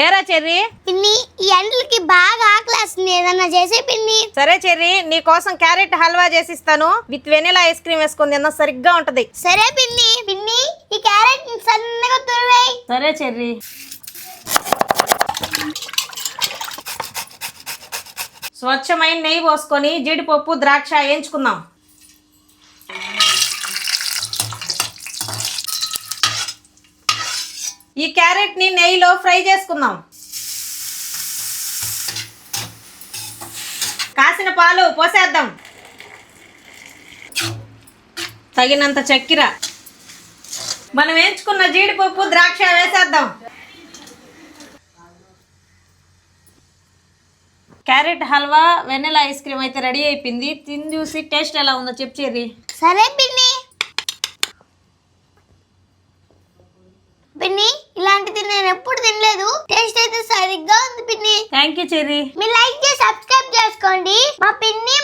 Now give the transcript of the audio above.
ఏరా చెర్రీ? పిన్ని ఈ ఎండలకి బాగా ఆకలేస్తుంది. ఏదన్నా చేసే పిన్ని. సరే చెర్రీ నీ కోసం క్యారెట్ హల్వా చేసిస్తాను. విత్ వెనిలా ఐస్ క్రీమ్ వేసుకుంది తిన్నా సరిగ్గా ఉంటది. సరే పిన్ని పిన్ని ఈ క్యారెట్ సన్నగా తురివేయి. సరే చెర్రీ. స్వచ్ఛమైన నెయ్యి పోసుకొని జీడిపప్పు ద్రాక్ష వేయించుకుందాం. ఈ క్యారెట్ని నెయ్యిలో ఫ్రై చేసుకుందాం. కాసిన పాలు పోసేద్దాం. తగినంత చక్కెర. మనం వేయించుకున్న జీడిపప్పు ద్రాక్ష వేసేద్దాం. Carrot halwa vanilla ice cream అయితే రెడీ అయిపోయింది. తిని చూసి టేస్ట్ ఎలా ఉందో చెప్పు సరే పిన్ని. Thank you Cherry. Me like చేసి సబ్స్క్రైబ్ చేసుకోండి. మా పిన్ని